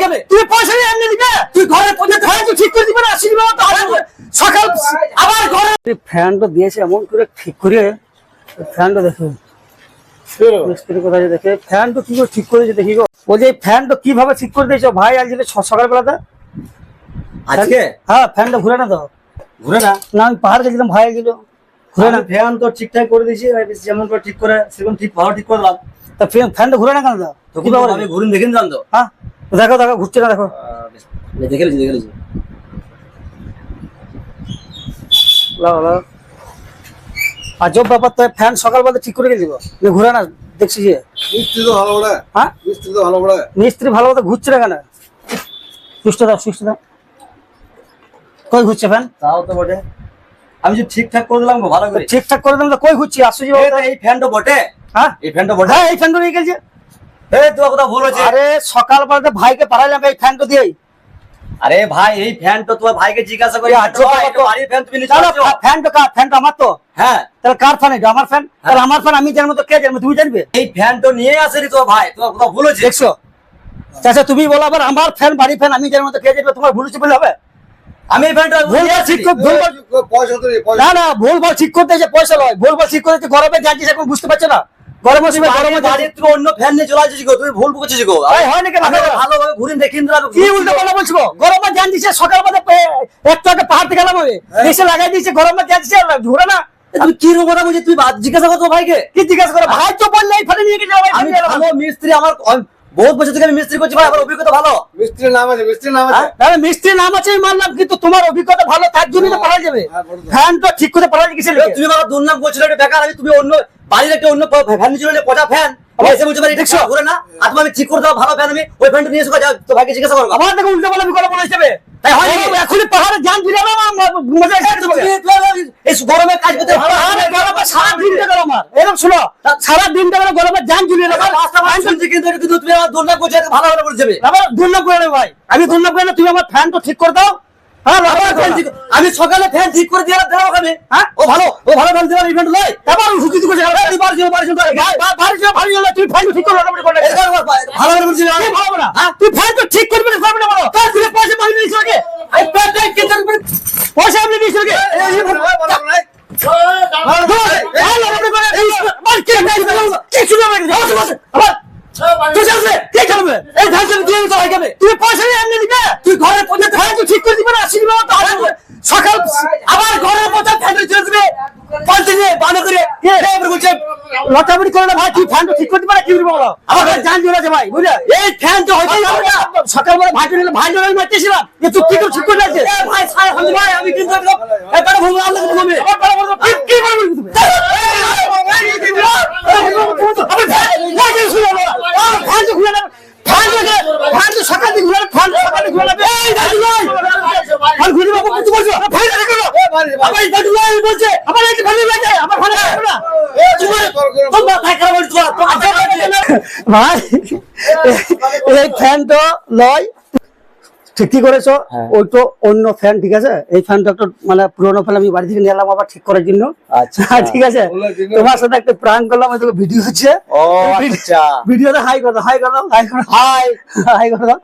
হবে তুই পয়সা নিয়ে এমনি দিবে তুই ঘরে পৌঁছাতে হয় ঠিক করে দিবে না? আসি দিবে না তো আসবে। সকাল আবার ঘরে ফ্যানটা দিয়েছে এমন করে ঠিক করে। ফ্যানটা দেখে। মিস্ত্রি কোথায় যে দেখে? ফ্যানটা কি করে ঠিক করেছে দেখি গো। ও যে ফ্যানটা কীভাবে ঠিক করে দিয়েছ? ভাই আজ যেটা সকালবেলাতে। আজকে? হ্যাঁ ফ্যানটা ঘুরে না তো। ঘুরে না? না আমি পাহাড় গেছিলাম ভাই গেছিল ঘুরে না ফ্যান তো ঠিকঠাক করে দিয়েছি যেমন করে ঠিক করে সেরকম ঠিক ভালো ঠিক করলাম তা ফ্যান- ফ্যানটা ঘুরে না কেন তো? আমি ঘুরিন দেখে নিলাম তো। হ্যাঁ। দেখো দেখো ঘুরছে না দেখো। দেখে নিয়েছি দেখে লাও লাও। আজব ব্যাপার তো ফ্যান সকালবেলা ঠিক করে গেছিল ঘুরে না দেখছি যে। মিস্ত্রি তো ভালো বড়ে হ্যাঁ? মিস্ত্রি তো ভালো বড়ে মিস্ত্রি ভালো মতো ঘুরছে না কেন? সুস্থ দাও সুস্থ দাও কই ঘুরছে ফ্যান তাও তো বটে। আমি যে ঠিকঠাক করে দিলাম ভালো করে। ঠিকঠাক করে দিলাম তো কই ঘুরছি? আশ্চর্য এই এই ফ্যানটা বটে। হ্যাঁ? এই ফ্যানটা বটে। হ্যাঁ এই ফ্যানটা নিয়ে গেছে। আরে সকালবেলাতে ভাইকে পাঠালাম এই ফ্যানটা দিয়েই আরে ভাই এই ফ্যানটা তোমার ভাইকে জিজ্ঞাসা করে তো। ফ্যান তুমি পারছ ফ্যানটা কার আমার তো? হ্যাঁ। তাহলে কার ফ্যান এটা আমার ফ্যান তাহলে আমার ফ্যান আমি জানব তো কে জানব তুমি জানবে? এই ফ্যানটা নিয়ে আসেনি তোমার ভাই তোমার ভুল হচ্ছে দেখছ? চাচা তুমি বলো আবার আমার ফ্যান বাড়ি ফ্যান আমি জানব তো কে জানবে তোমার ভুল হচ্ছে বলে হবে? আমি এই ফ্যানটা ভুল নিয়ে ভালো ঠিক তো না না ভুল ঠিক করতে এসে পয়সা লয় ভুল ভালো ঠিক করতে গরমে যাচ্ছিস এখন বুঝতে পারছ না? গরমের সময় গরমে বাড়ির বাড়ির তুমি অন্য ফ্যান নিয়ে চলে আসছিস গো তুমি ভুল বুঝেছিস গো এই, হয় নাকি ভালোভাবে ঘুরিন দেখিন দিলাম কি উল্টো পাল্টা বলছো? গরমে জান দিছে সকালবেলা পে- একটু আগে পাহাড় থেকে গেলাম এসে লাগাই দিয়েছে গরমে জান দিছে ঘুরে না। তুমি কি রকম কথা বলছিস তুই জিজ্ঞাসা কর ভাইকে। কি জিজ্ঞাসা করো? ভাই তো বললে এই ফেলে নিয়ে গেছে আমি ভালো মিস্ত্রি আমার বহুত বছর থেকে আমি মিস্ত্রি করছি ভাই আমার অভিজ্ঞতা ভালো। মিস্ত্রির নাম আছে মিস্ত্রির নাম আছে। হ্যাঁ? মিস্ত্রির নাম আছে আমি মানলাম কিন্তু তোমার অভিজ্ঞতা ভালো তার জন্য তো পারা যাবে। হ্যাঁ, তো। ফ্যান তো ঠিক করে পারা গেছে তুমি আমার দুর্নাম করছিলে বেকার আমি তুমি অন্য বাড়ির একটা অন্য ফ্যান পচা ফ্যান এসে বলছে ভাই দেখছ? ঘুরে না। আর আমি ঠিক করে দাও ভালো ফ্যান আমি। ওই ফ্যানটা নিয়ে এসে যাও তো ভাইকে জিজ্ঞাসা করো আমার থেকে উল্টো পাল্টা বিকল্প বলে যাবে তাই হয় এখনই পাহাড়ে যান দিলে না মজা এসে তুমি- তুমি এই গরমে কাজ করতে ভালো আরে গরমে সারা দিনটা গরম আমার এরকম শোনো সারা দিনটা গরম গরমে জান ঝুলিয়ে নেব রাস্তা শুনছি কিন্তু কিন্তু তুমি আমার দুর্নাম করছ ভালো করে ভাই। আমি করে তুমি আমার ফ্যান তো ঠিক করে দাও হ্যাঁ আমার আবার ফ্যান ঠিক- আমি সকালে ফ্যান ঠিক করে দিয়ে দিলাম ওখানে হ্যাঁ ও ভালো ও ভালো ফ্যান দিলাম ইভেন্ট লয় দিকে যাবে এই বাড়ি বাড়ি বাড়ি ছিল ভারী হলো তুমি ফ্যান ঠিক করে করে এই দেখো, ভালো করে বলছি কি ভালো না হ্যাঁ তুই ফ্যান তো ঠিক করবি না করবি না বলো তার তুমি পয়সা মাগি নিয়েছো আগে এই ফ্যানটা কি করবি পয়সা আপনি নিয়েছো আগে। তুই পয়সা নিয়ে এমনি দিবে তুই ঘরে হয় তুই ঠিক করে দিবে না আসি দিবে সকাল আবার ঘরে পৌঁছা ফ্যান চলে দিবে পাল্টে দিয়ে বানো করে লটামুটি করে না ভাই তুই ফ্যানটা ঠিক করতে পারে কি বলব বলো? আমার কাছে জান জোর আছে ভাই বুঝলে? এই ফ্যান তো হইতেই পারে না। সকালবেলা ভাই নিলে ভাই জোর মারতেছিলাম। যে তুই কি করে ঠিক করে আছে ভাই সারা ভাই আমি কিন্তু এটা ভুল আল্লাহ বড় কি কি বলবি তুমি ফ্যান তো ঘুরে না ফ্যান থেকে ফ্যান তো সকাল থেকে ঘুরে ফ্যান সকাল থেকে ঘুরে এই দাদু ভাই ফ্যান ঘুরে বাবু কিছু বলছো ফ্যান দেখো এই বলছে লাগে লাগে না। ভাই তো এই ফ্যান তো লয়। ঠিকই করেছ? ওই তো অন্য ফ্যান ঠিক আছে? এই ফ্যানটা একটু মানে পুরোনো ফ্যান আমি বাড়ি থেকে নিয়ে এলাম আবার ঠিক করার জন্য। আচ্ছা। ঠিক আছে? তোমার সাথে একটা প্রাণ করলাম ওই ভিডিও হচ্ছে। ও আচ্ছা। ভিডিওতে হাই করো হাই করো হাই করো হাই হাই করো